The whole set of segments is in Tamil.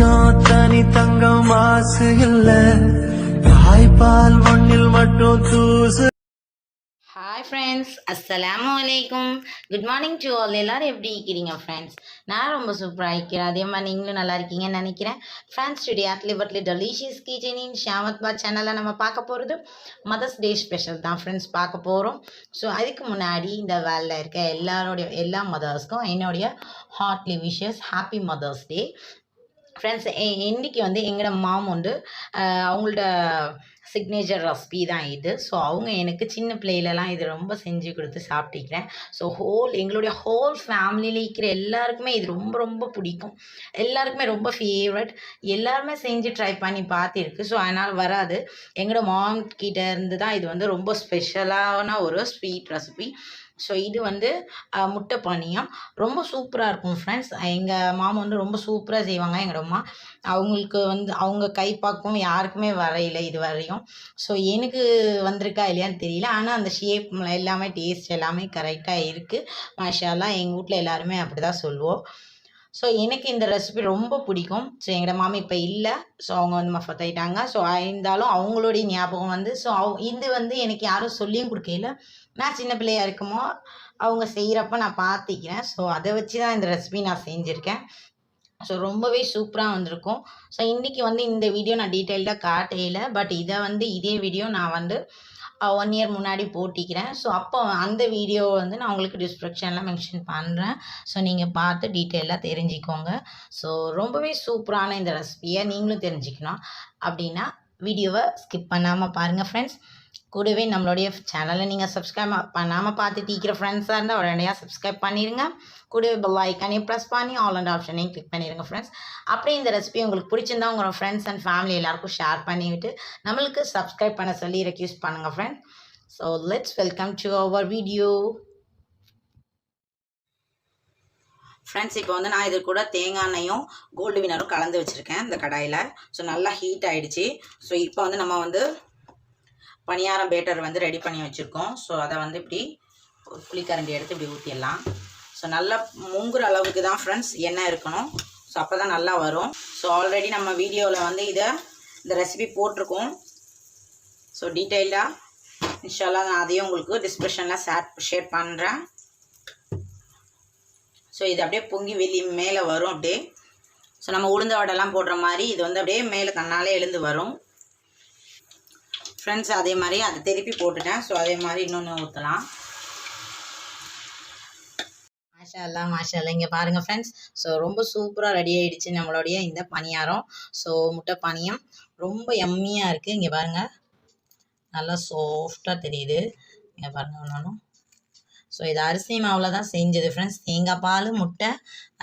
தங்கம் தனி தங்கம் மாசு இல்ல. தாய்ப்பால் மண்ணில் மட்டும் தூசு. ஹாய் ஃப்ரெண்ட்ஸ் அஸ்ஸலாமு அலைக்கும் குட் மார்னிங் டு ஆல் எல்லாரும் எப்படி இருக்கிறீங்க ஃப்ரெண்ட்ஸ் நான் ரொம்ப சூப்பராக இருக்கிறேன். அதே மாதிரி நீங்களும் நல்லா இருக்கீங்கன்னு நினைக்கிறேன். Friends today utterly butterly delicious கிச்சனின் ஷாமத் பா சேனலில் நம்ம பார்க்க போகிறது மதர்ஸ் டே ஸ்பெஷல் தான் ஃப்ரெண்ட்ஸ் பார்க்க போகிறோம் ஸோ அதுக்கு முன்னாடி இந்த வேலில் இருக்க எல்லாரோடைய எல்லா மதர்ஸ்க்கும் என்னுடைய heartly wishes happy mothers day friends இன்றைக்கி வந்து எங்களோட மாம் வந்து அவங்களோட சிக்னேச்சர் ரெசிபி தான் இது. ஸோ அவங்க எனக்கு சின்ன பிள்ளையிலலாம் இது ரொம்ப செஞ்சு கொடுத்து சாப்பிட்டுக்கிறேன் ஸோ ஹோல் எங்களுடைய ஹோல் ஃபேமிலியில் இருக்கிற எல்லாருக்குமே இது ரொம்ப ரொம்ப பிடிக்கும். எல்லாருக்குமே ரொம்ப ஃபேவரட் எல்லாருமே செஞ்சு ட்ரை பண்ணி பார்த்துருக்கு ஸோ அதனால் வராது. எங்களோட மாம் கிட்ட இருந்து தான் இது வந்து ரொம்ப ஸ்பெஷலான ஒரு ஸ்வீட் ரெசிபி ஸோ இது வந்து முட்டை பானியம். ரொம்ப சூப்பராக இருக்கும் ஃப்ரெண்ட்ஸ் எங்கள் மாமா வந்து ரொம்ப சூப்பராக செய்வாங்க எங்களோட அம்மா. அவங்களுக்கு வந்து அவங்க கைப்பாக்கும் யாருக்குமே வரையில இது வரையும். ஸோ எனக்கு வந்திருக்கா இல்லையான்னு தெரியல. ஆனால் அந்த ஷேப் எல்லாமே டேஸ்ட் எல்லாமே கரெக்டாக இருக்குது மாஷாலாம் எங்கள் வீட்டில் எல்லாருமே அப்படி தான் சொல்லுவோம். ஸோ எனக்கு இந்த ரெசிபி ரொம்ப பிடிக்கும். ஸோ எங்களோட மாமி இப்போ இல்லை. ஸோ அவங்க வந்து மஃபத்தாயிட்டாங்க ஸோ இருந்தாலும் அவங்களுடைய ஞாபகம் வந்து ஸோ அவ இது வந்து எனக்கு யாரும் சொல்லியும் கொடுக்கல நான் சின்ன பிள்ளையாக இருக்குமோ அவங்க செய்கிறப்ப நான் பார்த்துக்கிறேன் ஸோ அதை வச்சு தான் இந்த ரெசிபி நான் செஞ்சுருக்கேன். ஸோ ரொம்பவே சூப்பராக வந்திருக்கும். ஸோ இன்றைக்கி வந்து இந்த வீடியோ நான் டீட்டெயில்டாக காட்டையில். பட் இதை வந்து இதே வீடியோ நான் வந்து ஒன் இயர் முன்னாடி போட்டிக்கிறேன். ஸோ அப்போ அந்த வீடியோ வந்து நான் உங்களுக்கு டிஸ்கிரிப்ஷனில் மென்ஷன் பண்ணுறேன் ஸோ நீங்கள் பார்த்து டீட்டெயிலாக தெரிஞ்சுக்கோங்க. ஸோ ரொம்பவே சூப்பரான இந்த ரெசிபியை நீங்களும் தெரிஞ்சுக்கணும். அப்படின்னா வீடியோவை ஸ்கிப் பண்ணாமல் பாருங்கள் ஃப்ரெண்ட்ஸ் கூடவே நம்மளுடைய சேனலை நீங்கள் சப்ஸ்கிரைப் பண்ணாமல் பார்த்து தீக்கிற ஃப்ரெண்ட்ஸாக இருந்தால் உடனடியாக சப்ஸ்கிரைப் பண்ணிடுங்க கூடவே பெல் ஐக்கானே ப்ரெஸ் பண்ணி ஆல் அண்ட் ஆப்ஷனையும் கிளிக் பண்ணிடுங்க ஃப்ரெண்ட்ஸ் அப்படியே இந்த ரெசிபி உங்களுக்கு பிடிச்சிருந்தா உங்களோட ஃப்ரெண்ட்ஸ் அண்ட் ஃபேமிலி எல்லாருக்கும் ஷேர் பண்ணிவிட்டு நம்மளுக்கு சப்ஸ்கிரைப் பண்ண சொல்லி ரெக்யூஸ் பண்ணுங்கள் friends so let's welcome to our video friends இப்போ வந்து நான் இது கூட தேங்காய் எண்ணெயும் கோல்டு வினரும் கலந்து வச்சுருக்கேன் இந்த கடாயில். ஸோ நல்லா ஹீட் ஆகிடுச்சி ஸோ இப்போ வந்து நம்ம வந்து பணியாரம் பேட்டர் வந்து ரெடி பண்ணி வச்சுருக்கோம். ஸோ அதை வந்து இப்படி புளிக்கரண்டி எடுத்து இப்படி ஊற்றிடலாம் ஸோ நல்லா முங்குற அளவுக்கு தான் ஃப்ரெண்ட்ஸ் எண்ணெய் இருக்கணும். ஸோ அப்போ தான் நல்லா வரும். ஸோ ஆல்ரெடி நம்ம வீடியோவில் வந்து இதை இந்த ரெசிபி போட்டிருக்கோம். ஸோ டீட்டெயிலாக இன்ஷால்லாம் நான் அதையும் உங்களுக்கு டிஸ்கிரிப்ஷனில் ஷேர் ஷேர் பண்ணுறேன் ஸோ இது அப்படியே பொங்கி வெளி மேலே வரும் அப்படியே. ஸோ நம்ம உளுந்த வடைலாம் போடுற மாதிரி இது வந்து அப்படியே மேலே கண்ணாலே எழுந்து வரும். ஃப்ரெண்ட்ஸ் அதே மாதிரி அதை திருப்பி போட்டுட்டேன். ஸோ அதே மாதிரி இன்னொன்று ஊற்றலாம் மாஷா அல்லா மாஷா இங்கே பாருங்கள் ஃப்ரெண்ட்ஸ் ஸோ ரொம்ப சூப்பராக ரெடி ஆகிடுச்சு நம்மளுடைய இந்த பணியாரம். ஸோ முட்டை பணியம் ரொம்ப எம்மியாக இருக்குது இங்கே பாருங்கள் நல்லா சாஃப்டாக தெரியுது. இங்கே பாருங்கள் ஒன்றும் ஸோ இது அரிசி மாவில் தான் செஞ்சது ஃப்ரெண்ட்ஸ் தேங்காய் பால் முட்டை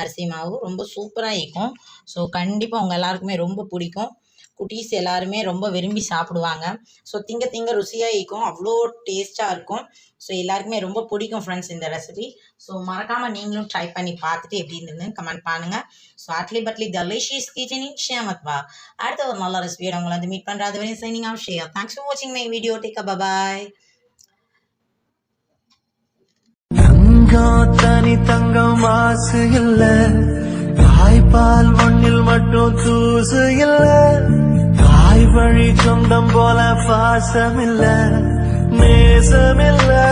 அரிசி மாவு ரொம்ப சூப்பராக இருக்கும். ஸோ கண்டிப்பாக உங்கள் எல்லாருக்குமே ரொம்ப பிடிக்கும். குட்டீஸ் எல்லாருமே ரொம்ப விரும்பி சாப்பிடுவாங்க. ஸோ திங்க திங்க ருசியாக இருக்கும். அவ்வளோ டேஸ்ட்டாக இருக்கும். ஸோ எல்லாருக்குமே ரொம்ப பிடிக்கும் ஃப்ரெண்ட்ஸ் இந்த ரெசிபி ஸோ மறக்காமல் நீங்களும் ட்ரை பண்ணி பார்த்துட்டு எப்படி இருந்ததுன்னு கமெண்ட் பண்ணுங்கள் ஸோ அட்லி பட்லி டெலிஷியஸ் கிச்சனின் ஷேமத்வா அடுத்த ஒரு நல்ல ரெசிபியோட உங்களை வந்து மீட் பண்ணுறது வரையும் சைனிங் ஆஃப் ஷேயா தேங்க்ஸ் ஃபார் வாட்சிங் மை வீடியோ டேக் பாய் தனி தங்கம் மாசு இல்லை. தாய்ப்பால் மண்ணில் மட்டும் தூசு இல்லை. உள்ளம் போல பாசமில்ல நேசமில்லை.